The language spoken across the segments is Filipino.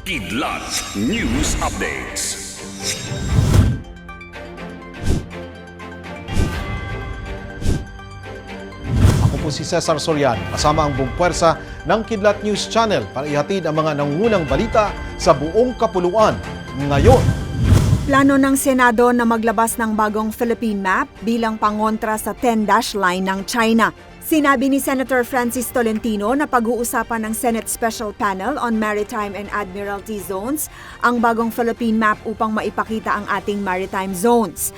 Kidlat News Updates. Ako po si Cesar Soriano, kasama ang buong puwersa ng Kidlat News Channel para ihatid ang mga nangungunang balita sa buong kapuluan ngayon. Plano ng Senado na maglabas ng bagong Philippine map bilang pangontra sa 10-dash line ng China. Sinabi ni Senator Francis Tolentino na pag-uusapan ng Senate Special Panel on Maritime and Admiralty Zones ang bagong Philippine map upang maipakita ang ating maritime zones.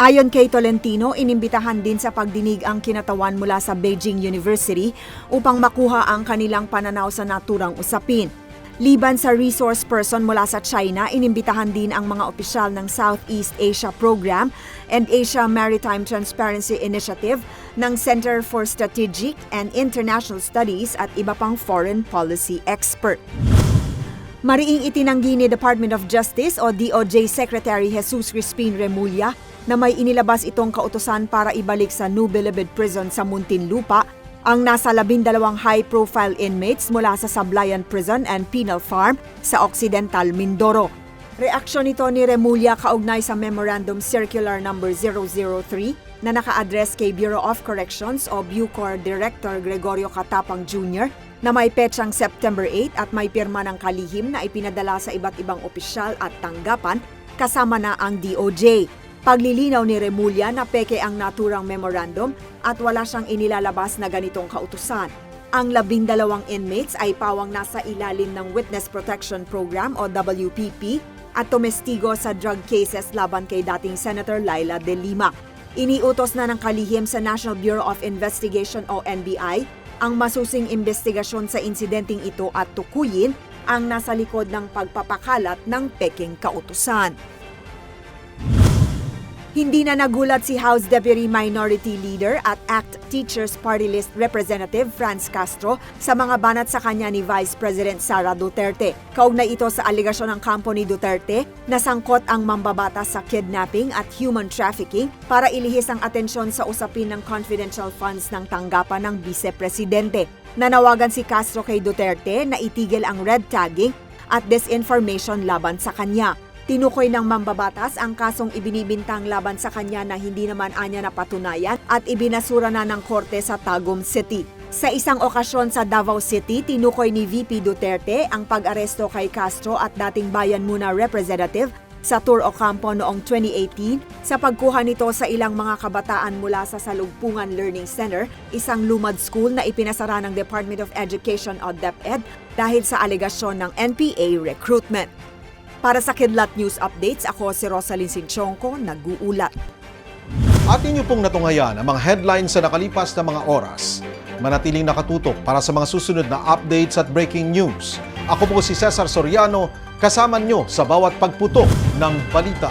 Ayon kay Tolentino, inimbitahan din sa pagdinig ang kinatawan mula sa Beijing University upang makuha ang kanilang pananaw sa naturang usapin. Liban sa resource person mula sa China, inimbitahan din ang mga opisyal ng Southeast Asia Program and Asia Maritime Transparency Initiative ng Center for Strategic and International Studies at iba pang foreign policy expert. Mariing itinanggi ni Department of Justice o DOJ Secretary Jesus Crispin Remulla na may inilabas itong kautosan para ibalik sa New Bilibid Prison sa Muntinlupa ang nasa labindalawang high-profile inmates mula sa Sablayan Prison and Penal Farm sa Occidental Mindoro. Reaksyon nito ni Remulla kaugnay sa Memorandum Circular No. 003 na naka-address kay Bureau of Corrections o Bucor Director Gregorio Catapang Jr. na may petsang September 8 at may pirma ng kalihim na ipinadala sa iba't ibang opisyal at tanggapan kasama na ang DOJ. Paglilinaw ni Remulla na peke ang naturang memorandum at wala siyang inilalabas na ganitong kautusan. Ang labindalawang inmates ay pawang nasa ilalim ng Witness Protection Program o WPP at tumestigo sa drug cases laban kay dating Senator Laila De Lima. Iniutos na ng kalihim sa National Bureau of Investigation o NBI ang masusing investigasyon sa insidenteng ito at tukuyin ang nasa likod ng pagpapakalat ng peking kautusan. Hindi na nagulat si House Deputy Minority Leader at ACT Teachers Party List Representative Franz Castro sa mga banat sa kanya ni Vice President Sara Duterte. Kaugnay ito sa aligasyon ng kampo ni Duterte na sangkot ang mambabatas sa kidnapping at human trafficking para ilihis ang atensyon sa usapin ng confidential funds ng tanggapan ng Vice Presidente. Nanawagan si Castro kay Duterte na itigil ang red tagging at disinformation laban sa kanya. Tinukoy ng mambabatas ang kasong ibinibintang laban sa kanya na hindi naman anya napatunayan at ibinasura na ng korte sa Tagum City. Sa isang okasyon sa Davao City, tinukoy ni VP Duterte ang pag-aresto kay Castro at dating Bayan Muna representative sa Tour Ocampo noong 2018 sa pagkuha nito sa ilang mga kabataan mula sa Salugpungan Learning Center, isang lumad school na ipinasara ng Department of Education o DepEd dahil sa alegasyon ng NPA recruitment. Para sa Kidlat News Updates, ako si Rosalyn Sinchonko, nag-uulat. At inyo pong natungayan ang mga headlines sa nakalipas na mga oras. Manatiling nakatutok para sa mga susunod na updates at breaking news. Ako po si Cesar Soriano, kasama nyo sa bawat pagputok ng balita.